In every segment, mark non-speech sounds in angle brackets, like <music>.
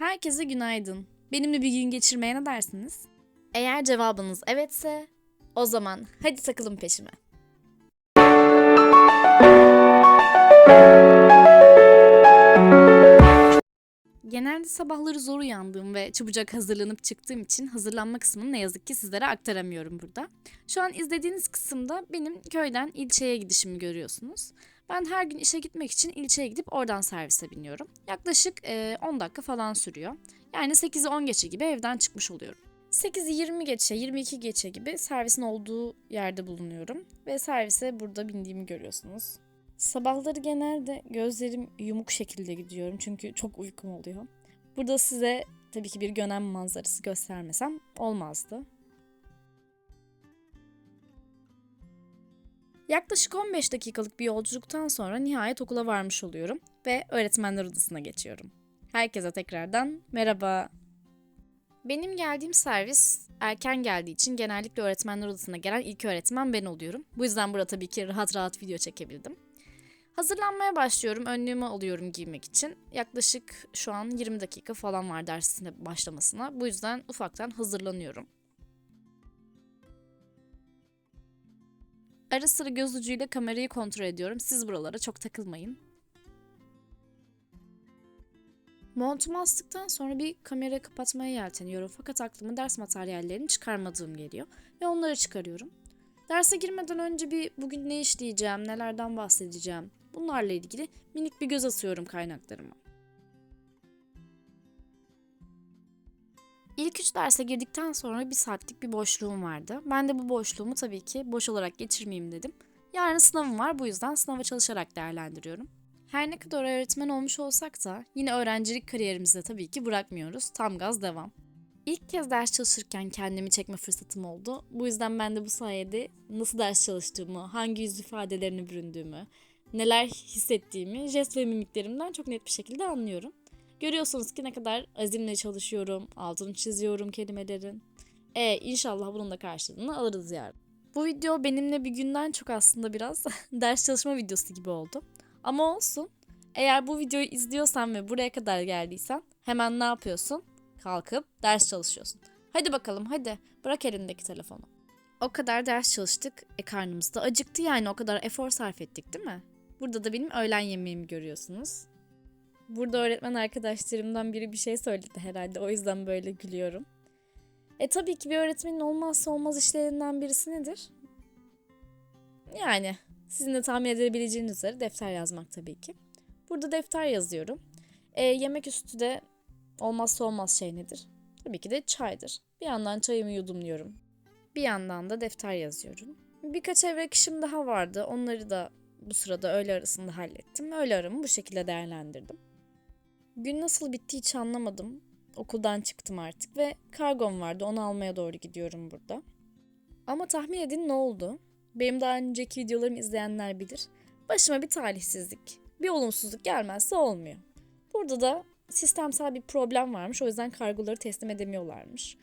Herkese günaydın. Benimle bir gün geçirmeye ne dersiniz? Eğer cevabınız evetse, o zaman hadi takılın peşime. Genelde sabahları zor uyandığım ve çabucak hazırlanıp çıktığım için hazırlanma kısmını ne yazık ki sizlere aktaramıyorum burada. Şu an izlediğiniz kısımda benim köyden ilçeye gidişimi görüyorsunuz. Ben her gün işe gitmek için ilçeye gidip oradan servise biniyorum. Yaklaşık eee, 10 dakika falan sürüyor. Yani 8'i 10 geçe gibi evden çıkmış oluyorum. 8'i 20 geçe, 22 geçe gibi servisin olduğu yerde bulunuyorum. Ve servise burada bindiğimi görüyorsunuz. Sabahları genelde gözlerim yumuk şekilde gidiyorum çünkü çok uykum oluyor. Burada size tabii ki bir gönen manzarası göstermesem olmazdı. Yaklaşık 15 dakikalık bir yolculuktan sonra nihayet okula varmış oluyorum ve öğretmenler odasına geçiyorum. Herkese tekrardan merhaba. Benim geldiğim servis erken geldiği için genellikle öğretmenler odasına gelen ilk öğretmen ben oluyorum. Bu yüzden burada tabii ki rahat rahat video çekebildim. Hazırlanmaya başlıyorum. Önlüğümü alıyorum giymek için. Yaklaşık şu an 20 dakika falan var dersine başlamasına. Bu yüzden ufaktan hazırlanıyorum. Ara sıra göz ucuyla kamerayı kontrol ediyorum. Siz buralara çok takılmayın. Montumu astıktan sonra bir kamera kapatmaya yelteniyorum. Fakat aklıma ders materyallerini çıkarmadığım geliyor. Ve onları çıkarıyorum. Derse girmeden önce bir bugün ne işleyeceğim, nelerden bahsedeceğim. Bunlarla ilgili minik bir göz atıyorum kaynaklarıma. İlk üç derse girdikten sonra bir saatlik bir boşluğum vardı. Ben de bu boşluğumu tabii ki boş olarak geçirmeyeyim dedim. Yarın sınavım var bu yüzden sınava çalışarak değerlendiriyorum. Her ne kadar öğretmen olmuş olsak da yine öğrencilik kariyerimizde tabii ki bırakmıyoruz. Tam gaz devam. İlk kez ders çalışırken kendimi çekme fırsatım oldu. Bu yüzden ben de bu sayede nasıl ders çalıştığımı, hangi yüz ifadelerini büründüğümü, neler hissettiğimi jest ve mimiklerimden çok net bir şekilde anlıyorum. Görüyorsunuz ki ne kadar azimle çalışıyorum, altını çiziyorum kelimelerin. E inşallah bunun da karşılığını alırız yarın. Bu video benimle bir günden çok aslında biraz <laughs> ders çalışma videosu gibi oldu. Ama olsun. Eğer bu videoyu izliyorsan ve buraya kadar geldiysen hemen ne yapıyorsun? Kalkıp ders çalışıyorsun. Hadi bakalım hadi bırak elindeki telefonu. O kadar ders çalıştık. E karnımız da acıktı yani o kadar efor sarf ettik değil mi? Burada da benim öğlen yemeğimi görüyorsunuz. Burada öğretmen arkadaşlarımdan biri bir şey söyledi herhalde. O yüzden böyle gülüyorum. E tabii ki bir öğretmenin olmazsa olmaz işlerinden birisi nedir? Yani sizin de tahmin edebileceğiniz üzere defter yazmak tabii ki. Burada defter yazıyorum. E, yemek üstü de olmazsa olmaz şey nedir? Tabii ki de çaydır. Bir yandan çayımı yudumluyorum. Bir yandan da defter yazıyorum. Birkaç evrak işim daha vardı. Onları da bu sırada öğle arasında hallettim. Öğle aramı bu şekilde değerlendirdim. Gün nasıl bitti hiç anlamadım. Okuldan çıktım artık ve kargom vardı. Onu almaya doğru gidiyorum burada. Ama tahmin edin ne oldu? Benim daha önceki videolarımı izleyenler bilir. Başıma bir talihsizlik, bir olumsuzluk gelmezse olmuyor. Burada da sistemsel bir problem varmış. O yüzden kargoları teslim edemiyorlarmış.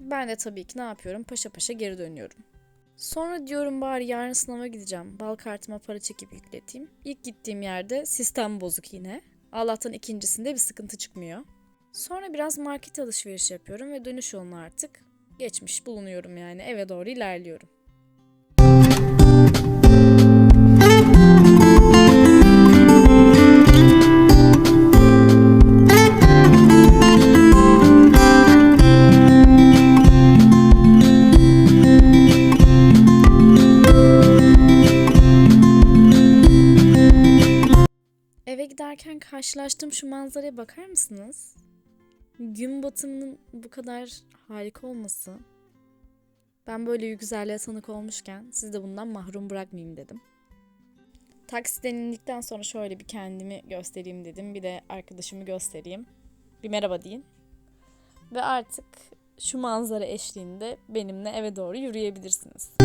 Ben de tabii ki ne yapıyorum? Paşa paşa geri dönüyorum. Sonra diyorum bari yarın sınava gideceğim. Bal kartıma para çekip yükleteyim. İlk gittiğim yerde sistem bozuk yine. Allah'tan ikincisinde bir sıkıntı çıkmıyor. Sonra biraz market alışveriş yapıyorum ve dönüş yoluna artık geçmiş bulunuyorum yani eve doğru ilerliyorum. Karşılaştığım şu manzaraya bakar mısınız? Gün batımının bu kadar harika olması. Ben böyle bir güzelliğe tanık olmuşken siz de bundan mahrum bırakmayayım dedim. Taksiden indikten sonra şöyle bir kendimi göstereyim dedim. Bir de arkadaşımı göstereyim. Bir merhaba deyin. Ve artık şu manzara eşliğinde benimle eve doğru yürüyebilirsiniz.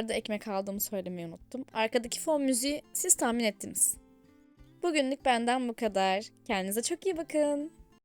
Arada ekmek aldığımı söylemeyi unuttum. Arkadaki fon müziği siz tahmin ettiniz. Bugünlük benden bu kadar. Kendinize çok iyi bakın.